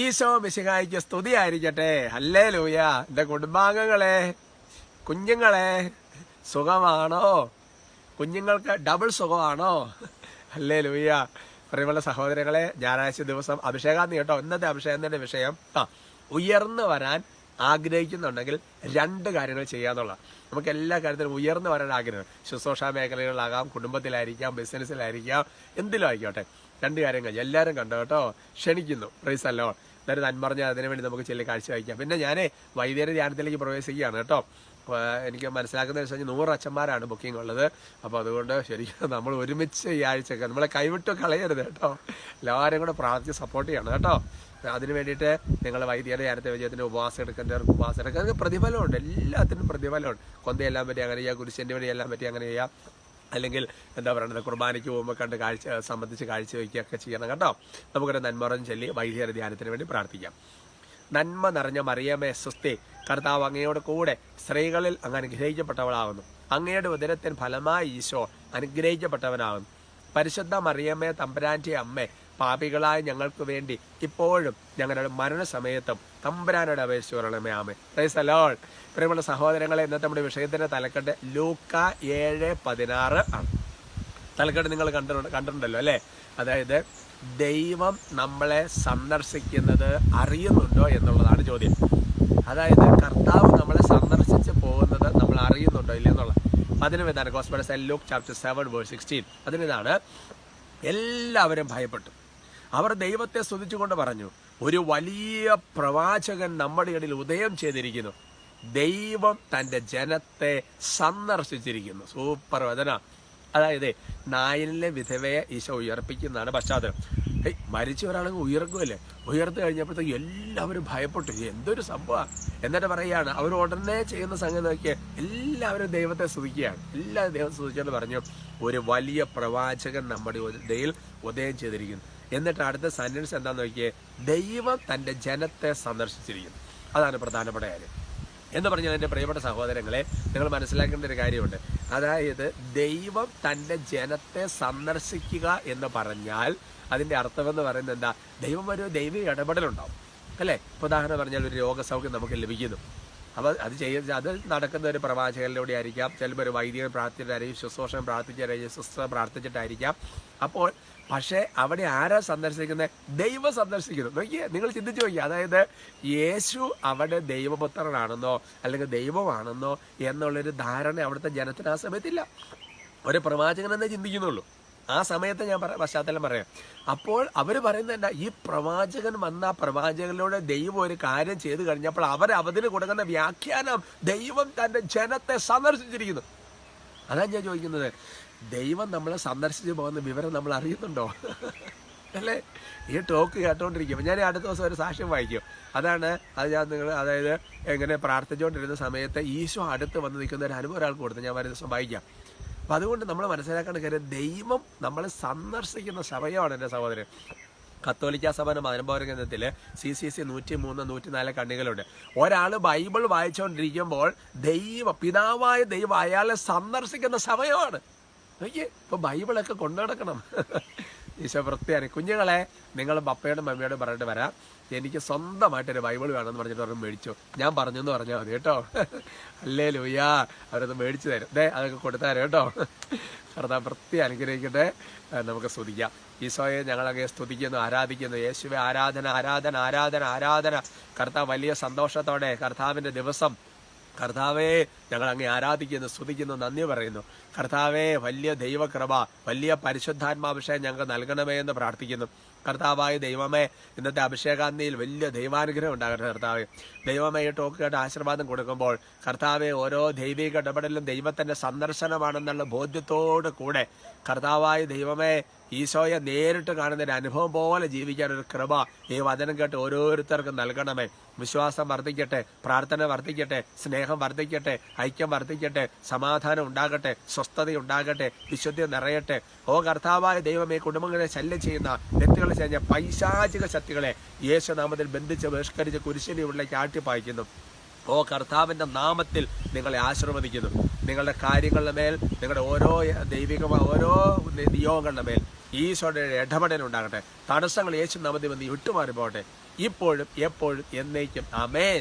ഈശോ മിശിഹായിക്ക് സ്തുതിയായിരിക്കട്ടെ. അല്ലേ ലൂയ എന്റെ കുടുംബാംഗങ്ങളെ കുഞ്ഞുങ്ങളെ സുഖമാണോ? കുഞ്ഞുങ്ങൾക്ക് ഡബിൾ സുഖമാണോ? അല്ലേ ലൂയ പ്രിയമുള്ള സഹോദരങ്ങളെ ഞായറാഴ്ച ദിവസം അഭിഷേകാന്ന് കേട്ടോ. ഇന്നത്തെ അഭിഷേകത്തിന്റെ വിഷയം ആ ഉയർന്നു വരാൻ ആഗ്രഹിക്കുന്നുണ്ടെങ്കിൽ രണ്ട് കാര്യങ്ങൾ ചെയ്യാന്നുള്ള നമുക്ക് എല്ലാ കാര്യത്തിലും ഉയർന്നു വരാൻ ആഗ്രഹം. ശുശ്രൂഷ മേഖലകളിലാകാം കുടുംബത്തിലായിരിക്കാം ബിസിനസ്സിലായിരിക്കാം എന്തിലും ആയിക്കോട്ടെ. രണ്ട് കാര്യങ്ങൾ എല്ലാവരും കണ്ടോ കേട്ടോ? ക്ഷണിക്കുന്നു. പ്രൈസ് അല്ലോ എന്നിട്ട് നന്മറിഞ്ഞ അതിനു വേണ്ടി നമുക്ക് ചെല്ലി കാഴ്ച വയ്ക്കാം പിന്നെ ഞാൻ വൈകുന്നേര ധ്യാനത്തിലേക്ക് പ്രവേശിക്കുകയാണ് കേട്ടോ. എനിക്ക് മനസ്സിലാക്കുന്ന വെച്ചാൽ നൂറ് അച്ഛന്മാരാണ് ബുക്കിംഗ് ഉള്ളത്. അപ്പോൾ അതുകൊണ്ട് ശരിക്കും നമ്മൾ ഒരുമിച്ച് ഈ ആഴ്ചയൊക്കെ നമ്മളെ കൈവിട്ട് കളയരുത് കേട്ടോ. എല്ലാവരും കൂടെ പ്രാർത്ഥിച്ച് സപ്പോർട്ട് ചെയ്യണം കേട്ടോ. അതിന് വേണ്ടിയിട്ട് നിങ്ങൾ വൈദ്യുതി ധ്യാനത്തെ വിജയത്തിന്റെ ഉപവാസം എടുക്കേണ്ടവർക്ക് ഉപവാസം എടുക്കുക പ്രതിഫലമുണ്ട്. എല്ലാത്തിനും പ്രതിഫലമുണ്ട്. കൊന്തയെല്ലാം പറ്റി അങ്ങനെ ചെയ്യാം കുരിശന്റെ വഴി എല്ലാം പറ്റി അങ്ങനെ ചെയ്യാം. അല്ലെങ്കിൽ എന്താ പറയുന്നത് കുർബാനയ്ക്ക് പോകുമ്പോൾ കണ്ട് കാഴ്ച സംബന്ധിച്ച് കാഴ്ച വയ്ക്കുകയൊക്കെ ചെയ്യണം കേട്ടോ. നമുക്കൊരു നന്മറം ചൊല്ലി വൈദ്യുതി ധ്യാനത്തിന് വേണ്ടി പ്രാർത്ഥിക്കാം. നന്മ നിറഞ്ഞ മറിയമേ സ്വസ്തി കർത്താവ് അങ്ങയോട് കൂടെ സ്ത്രീകളിൽ അങ്ങ് അനുഗ്രഹിക്കപ്പെട്ടവളാകുന്നു അങ്ങയുടെ ഉദരത്തിന് ഫലമായി ഈശോ അനുഗ്രഹിക്കപ്പെട്ടവനാകുന്നു പരിശുദ്ധ മറിയമ്മേ തമ്പുരാന്റെ അമ്മേ പാപികളായ ഞങ്ങൾക്ക് വേണ്ടി ഇപ്പോഴും ഞങ്ങളുടെ മരണസമയത്തും തമ്പരാനോട് അപേക്ഷിച്ചു പറയണമേ ആമേ പ്രൈസലോൾ പ്രിയമുള്ള സഹോദരങ്ങളെ ഇന്നത്തെ നമ്മുടെ വിഷയത്തിന്റെ തലക്കെട്ട് ലൂക്ക ഏഴ് പതിനാറ് ആണ്. തലക്കെട്ട് നിങ്ങൾ കണ്ടു കണ്ടിട്ടുണ്ടല്ലോ അല്ലേ? അതായത് ദൈവം നമ്മളെ സന്ദർശിക്കുന്നത് അറിയുന്നുണ്ടോ എന്നുള്ളതാണ് ചോദ്യം. അതായത് കർത്താവ് നമ്മളെ സന്ദർശിച്ച് പോകുന്നത് നമ്മൾ അറിയുന്നുണ്ടോ ഇല്ല എന്നുള്ളത് അതിന് ഇതാണ് gospels Luke chapter seven verse sixteen അതിനിതാണ് എല്ലാവരും ഭയപ്പെട്ടു. അവർ ദൈവത്തെ സ്തുതിച്ചുകൊണ്ട് പറഞ്ഞു ഒരു വലിയ പ്രവാചകൻ നമ്മുടെ ഇടയിൽ ഉദയം ചെയ്തിരിക്കുന്നു. ദൈവം തന്റെ ജനത്തെ സന്ദർശിച്ചിരിക്കുന്നു. സൂപ്പർ വചന. അതായത് നായനിലെ വിധവയെ ഈശോ ഉയർപ്പിക്കുന്നതാണ് പശ്ചാത്തലം. ഏയ് മരിച്ച ഒരാളെ ഉയർക്കുമല്ലേ ഉയർത്തു കഴിഞ്ഞപ്പോഴത്തേക്ക് എല്ലാവരും ഭയപ്പെട്ടു. എന്തൊരു സംഭവമാണ് എന്നിട്ട് പറയുകയാണ് അവർ ഉടനെ ചെയ്യുന്ന സംഗതി നോക്കിയാൽ എല്ലാവരും ദൈവത്തെ സ്തുതിക്കുകയാണ്. എല്ലാവരും ദൈവം സ്തുതിച്ചുകൊണ്ട് പറഞ്ഞു ഒരു വലിയ പ്രവാചകൻ നമ്മുടെ ഇടയിൽ ഉദയം ചെയ്തിരിക്കുന്നു. എന്നിട്ട് അടുത്ത സെന്റൻസ് എന്താന്ന് നോക്കിയേ? ദൈവം തന്റെ ജനത്തെ സന്ദർശിച്ചിരിക്കുന്നു. അതാണ് പ്രധാനപ്പെട്ട കാര്യം. എന്ന് പറഞ്ഞാൽ എന്റെ പ്രിയപ്പെട്ട സഹോദരങ്ങളെ നിങ്ങൾ മനസ്സിലാക്കേണ്ട ഒരു കാര്യമുണ്ട്. അതായത് ദൈവം തന്റെ ജനത്തെ സന്ദർശിക്കുക എന്ന് പറഞ്ഞാൽ അതിന്റെ അർത്ഥമെന്ന് പറയുന്നത് എന്താ? ദൈവം ഒരു ദൈവിക ഇടപെടലുണ്ടാവും. അല്ലേ? ഉദാഹരണം പറഞ്ഞാൽ ഒരു രോഗസൗഖ്യം നമുക്ക് ലഭിക്കുന്നു. അപ്പോൾ അത് ചെയ്യുന്ന അത് നടക്കുന്ന ഒരു പ്രവാചകനിലൂടെ ആയിരിക്കാം. ചിലപ്പോൾ ഒരു വൈദികൻ പ്രാർത്ഥിച്ചിട്ടായിരിക്കും ശുശ്രൂഷൻ പ്രാർത്ഥിച്ചിട്ടായിരിക്കും ശുശ്ര പ്രാർത്ഥിച്ചിട്ടായിരിക്കാം. അപ്പോൾ പക്ഷേ അവിടെ ആരാ സന്ദർശിക്കുന്നത് ദൈവം സന്ദർശിക്കുന്നു. നോക്കിയേ നിങ്ങൾ ചിന്തിച്ചു നോക്കിയേ അതായത് യേശു അവിടെ ദൈവപുത്രനാണെന്നോ അല്ലെങ്കിൽ ദൈവമാണെന്നോ എന്നുള്ളൊരു ധാരണ അവിടുത്തെ ജനത്തിന് ആ സമയത്തില്ല. ഒരു പ്രവാചകൻ എന്നേ ചിന്തിക്കുന്നുള്ളൂ. ആ സമയത്ത് ഞാൻ പറ പശ്ചാത്തലം പറയാം. അപ്പോൾ അവർ പറയുന്നത് എന്താ? ഈ പ്രവാചകൻ വന്ന പ്രവാചകനിലൂടെ ദൈവം ഒരു കാര്യം ചെയ്തു കഴിഞ്ഞപ്പോൾ അവർ അവതിന് കൊടുക്കുന്ന വ്യാഖ്യാനം ദൈവം തന്റെ ജനത്തെ സന്ദർശിച്ചിരിക്കുന്നു. അതാണ് ഞാൻ ചോദിക്കുന്നത്. ദൈവം നമ്മളെ സന്ദർശിച്ചു പോകുന്ന വിവരം നമ്മൾ അറിയുന്നുണ്ടോ? അല്ലേ? ഈ ടോക്ക് കേട്ടോണ്ടിരിക്കും. ഞാൻ അടുത്ത ദിവസം ഒരു സാക്ഷ്യം വായിക്കും. അതാണ് അത് ഞാൻ നിങ്ങൾ അതായത് എങ്ങനെ പ്രാർത്ഥിച്ചുകൊണ്ടിരുന്ന സമയത്ത് ഈശോ അടുത്ത് വന്ന് നിൽക്കുന്ന ഒരു അനുഭവം ഒരാൾക്ക് കൊടുത്ത് ഞാൻ വരുന്ന ദിവസം വായിക്കാം. അപ്പം അതുകൊണ്ട് നമ്മൾ മനസ്സിലാക്കേണ്ട കാര്യം ദൈവം നമ്മളെ സന്ദർശിക്കുന്ന സമയമാണ് എന്റെ സഹോദരൻ. കത്തോലിക്ക സഭയുടെ മതനപൗര കേന്ദ്രത്തിൽ സി സി സി നൂറ്റി മൂന്ന് നൂറ്റി നാല് കണ്ണികളുണ്ട്. ഒരാൾ ബൈബിൾ വായിച്ചുകൊണ്ടിരിക്കുമ്പോൾ ദൈവ പിതാവായ ദൈവം അയാളെ സന്ദർശിക്കുന്ന സമയമാണ് നോക്കിയേ ബൈബിളൊക്കെ കൊണ്ടു നടക്കണം. ഈശോ വൃത്തിയാണ് കുഞ്ഞുങ്ങളെ നിങ്ങൾ പപ്പയോടും മമ്മിയോടും പറഞ്ഞിട്ട് വരാം. എനിക്ക് സ്വന്തമായിട്ടൊരു ബൈബിൾ വേണമെന്ന് പറഞ്ഞിട്ട് അവർ മേടിച്ചു. ഞാൻ പറഞ്ഞു എന്ന് പറഞ്ഞാൽ മതി കേട്ടോ? അല്ലേ ലൂയാ അവരത് മേടിച്ചു തരും. ദേ അതൊക്കെ കൊടുത്താരും കേട്ടോ? കർത്താവ് വൃത്തി അനുഗ്രഹിക്കട്ടെ. നമുക്ക് സ്തുതിക്കാം. ഈശോയെ ഞങ്ങളങ്ങനെ സ്തുതിക്കുന്നു ആരാധിക്കുന്നു. യേശുവെ ആരാധന ആരാധന ആരാധന ആരാധന. കർത്താവ് വലിയ സന്തോഷത്തോടെ കർത്താവിന്റെ ദിവസം കർത്താവേ ഞങ്ങൾ അങ്ങേ ആരാധിക്കുന്നു സ്തുതിക്കുന്നു നന്ദി പറയുന്നു. കർത്താവേ വലിയ ദൈവകൃപ വലിയ പരിശുദ്ധാത്മാഭിഷേകം ഞങ്ങൾക്ക് നൽകണമേ എന്ന് പ്രാർത്ഥിക്കുന്നു. കർത്താവായ ദൈവമേ ഇന്നത്തെ അഭിഷേകാന്തിയിൽ വലിയ ദൈവാനുഗ്രഹം ഉണ്ടാകട്ടെ കർത്താവേ. ദൈവമേ ടോക്ക് കേട്ട് ആശീർവാദം കൊടുക്കുമ്പോൾ കർത്താവെ ഓരോ ദൈവിക ഇടപെടലും ദൈവത്തിന്റെ സന്ദർശനമാണെന്നുള്ള ബോധ്യത്തോടു കൂടെ കർത്താവായ ദൈവമേ ഈശോയെ നേരിട്ട് കാണുന്ന ഒരു അനുഭവം പോലെ ജീവിക്കാൻ ഒരു കൃപ ഈ വചനം കേട്ട് ഓരോരുത്തർക്കും നൽകണമേ. വിശ്വാസം വർദ്ധിക്കട്ടെ പ്രാർത്ഥന വർദ്ധിക്കട്ടെ സ്നേഹം വർദ്ധിക്കട്ടെ ഐക്യം വർദ്ധിക്കട്ടെ സമാധാനം ഉണ്ടാകട്ടെ സ്വസ്ഥത ഉണ്ടാകട്ടെ വിശുദ്ധി നിറയട്ടെ. ഓ കർത്താവായ ദൈവമേ കുടുംബങ്ങളെ ശല്യം ചെയ്യുന്ന വ്യക്തികളെ ചെയ്യുന്ന പൈശാചിക ശക്തികളെ യേശുനാമത്തിൽ ബന്ധിച്ച് ബഹിഷ്കരിച്ച് കുരിശിനെ ഉള്ളിലേക്ക് ആട്ടിപ്പായിക്കുന്നു. ഓ കർത്താവിന്റെ നാമത്തിൽ നിങ്ങളെ ആശീർവദിക്കുന്നു. നിങ്ങളുടെ കാര്യങ്ങളുടെ മേൽ നിങ്ങളുടെ ഓരോ ദൈവികമായ ഓരോ നിയോഗങ്ങളുടെ മേൽ ഈശോയുടെ ഇടപെടൽ ഉണ്ടാകട്ടെ തടസ്സങ്ങൾ യേശു നാമത്തിൽ വന്ന് വിട്ടുമാറി പോകട്ടെ ഇപ്പോഴും എപ്പോഴും എന്നേക്കും. അമേൻ